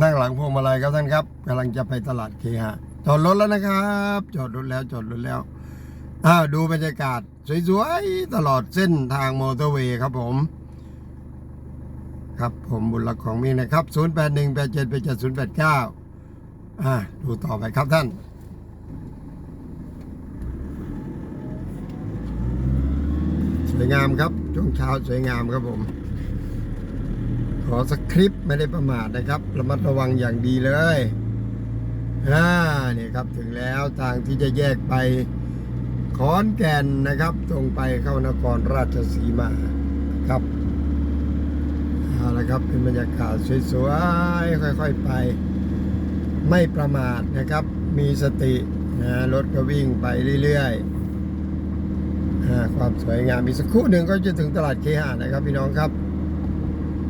นั่งหลังพวงมาลัยครับท่านครับกำลังจะไปตลาดเคหะจอดรถแล้วนะครับจอดรถแล้วจอดรถแล้วอ้าวดูบรรยากาศ สวยๆ ตลอดเส้นทางมอเตอร์เวย์ครับผม ครับผมบุญรักของมีนะครับ 0 8 1 8 7 8 7 0 8 9อ่าดูต่อไปครับท่านสวยงามครับช่วงเช้าสวยงามครับผม อสคริปต์ไม่ได้ประมาทนะครับ ระมัดระวังอย่างดีเลยอ่านี่ครับถึงแล้วทางที่จะแยกไปขอนแก่นนะครับตรงไปเข้านครราชสีมาครับเอาละครับเป็นบรรยากาศสวยๆค่อยๆไป ไม่ประมาทนะครับ มีสตินะรถก็วิ่งไปเรื่อยๆความสวยงามอีกสักครู่หนึ่งก็จะถึงตลาดเคหะนะครับพี่น้องครับ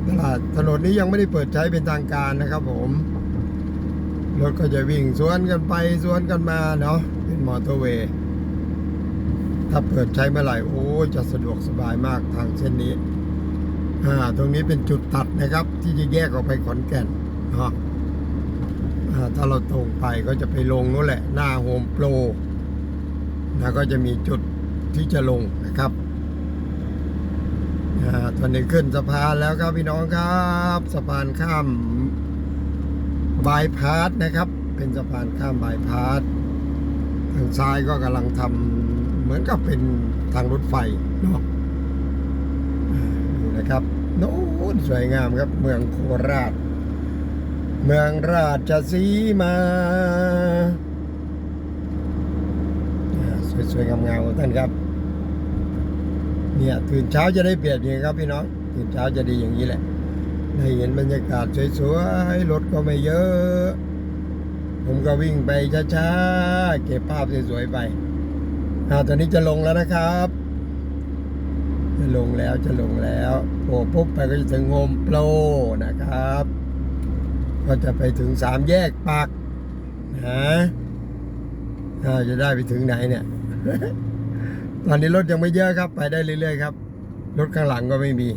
ตลาดถนนนี้ยังไม่ได้เปิดใช้เป็นทางการนะครับผม รถก็จะวิ่งสวนกันไปสวนกันมาเนาะเป็นมอเตอร์เวย์ถ้าเปิดใช้เมื่อไหร่โอ้จะสะดวกสบายมากทางเส้นนี้อ่าตรงนี้เป็นจุดตัดนะครับ ที่จะแยกออกไปขอนแก่นเนาะอ่าถ้าเราตรงไปก็จะไปลงนู้นแหละ หน้าโฮมโปรนะก็จะมีจุดที่จะลงนะครับ ตอนนี้ขึ้นสะพานแล้วครับพี่น้องครับ สะพานข้ามบายพาสนะครับ เป็นสะพานข้ามบายพาสทางซ้ายก็กำลังทำเหมือนกับเป็นทางรถไฟเนาะนี่นะครับโน้นสวยงามครับ เมืองโคราช เมืองราชสีมาสวยๆงามๆท่านครับ เนี่ยตื่นเช้าจะได้เปรียบอย่างนี้ครับพี่น้องตื่นเช้าจะดีอย่างนี้แหละได้เห็นบรรยากาศสวยๆรถก็ไม่เยอะ ผมก็วิ่งไปช้าๆเก็บภาพสวยๆไปอาตอนนี้จะลงแล้วนะครับ จะลงแล้วจะลงแล้วโผล่ปุ๊บไปก็จะถึงโฮมโปรนะครับ ก็จะไปถึงสามแยกปากนะจะได้ไปถึงไหนเนี่ย ตอนนี้รถยังไม่เยอะครับ ไปได้เรื่อยๆครับรถข้างหลังก็ไม่มี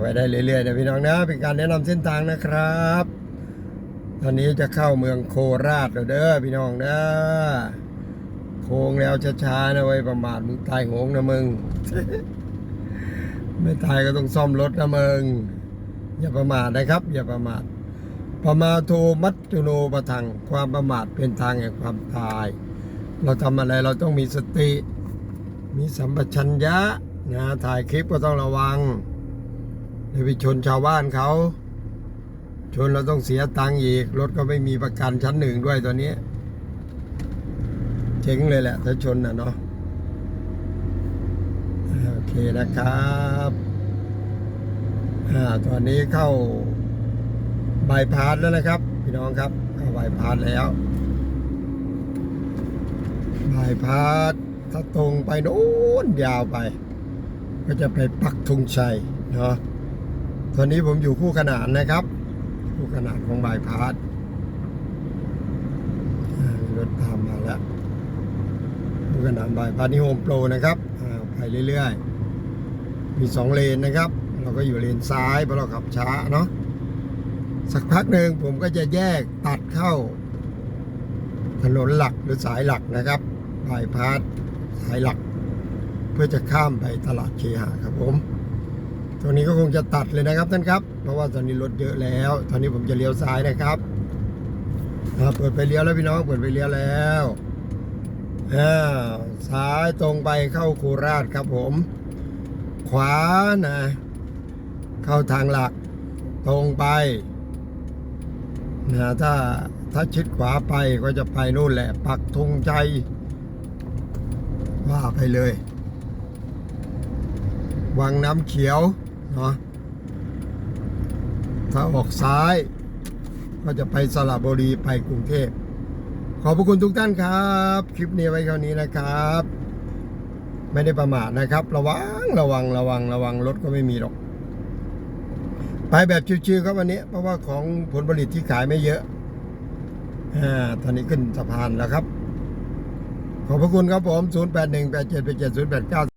ไปได้เรื่อยๆนะพี่น้องนะเป็นการแนะนำเส้นทางนะครับ ตอนนี้จะเข้าเมืองโคราชแล้วเด้อพี่น้องนะโค้งแล้วช้าๆนะไว้ประมาทมึงตายโหงนะมึง ไม่ตายก็ต้องซ่อมรถนะมึง อย่าประมาทนะครับ อย่าประมาทประมาทโทมัจจุโนปะทังความประมาทเป็นทางแห่งความตาย เราทำอะไรเราต้องมีสติ มีสัมปชัญญะนะถ่ายคลิปก็ต้องระวังเดี๋ยวไปชนชาวบ้านเขาชนเราต้องเสียตังค์อีก รถก็ไม่มีประกันชั้นหนึ่งด้วยตอนนี้ เจ๋งเลยแหละถ้าชนนะเนาะโอเคนะครับอ่าตอนนี้เข้าบายพาสแล้วนะครับ พี่น้องครับเข้าบายพาสแล้ว บายพาสถ้าตรงไปโน้นยาวไป ก็จะไปปักธงชัยเนาะตอนนี้ผมอยู่คู่ขนานนะครับ คู่ขนานของบายพาสรถตามมาแล้วคู่ขนานบายพาสนี่โฮมโปรนะครับไปเรื่อยๆ มีสองเลนนะครับ เราก็อยู่เลนซ้ายเพราะเราขับช้าเนาะสักพักหนึ่งผมก็จะแยกตัดเข้าถนนหลักหรือสายหลักนะครับ บายพาสสายหลัก เพื่อจะข้ามไปตลาดเคหะครับผมตรงนี้ก็คงจะตัดเลยนะครับท่านครับ เพราะว่าตอนนี้รถเยอะแล้ว ตอนนี้ผมจะเลี้ยวซ้ายนะครับเปิดไปเลี้ยวแล้วพี่น้องเปิดไปเลี้ยวแล้วอ่าซ้ายตรงไปเข้าโคราชครับผม ขวานะ เข้าทางหลักตรงไปนะถ้าถ้าชิดขวาไปก็จะไปนู่นแหละ ปักธงใจ ว่าไปเลย วังน้ำเขียวเนาะถ้าออกซ้าย ก็จะไปสระบุรีไปกรุงเทพ ขอบพระคุณทุกท่านครับ คลิปนี้ไว้เท่านี้นะครับ ไม่ได้ประมาทนะครับ ระวังระวังระวังระวังรถก็ไม่มีหรอก ไปแบบชิวๆครับวันนี้ เพราะว่าของผลผลิตที่ขายไม่เยอะอ่าตอนนี้ขึ้นสะพานแล้วครับ ขอบพระคุณครับผม 0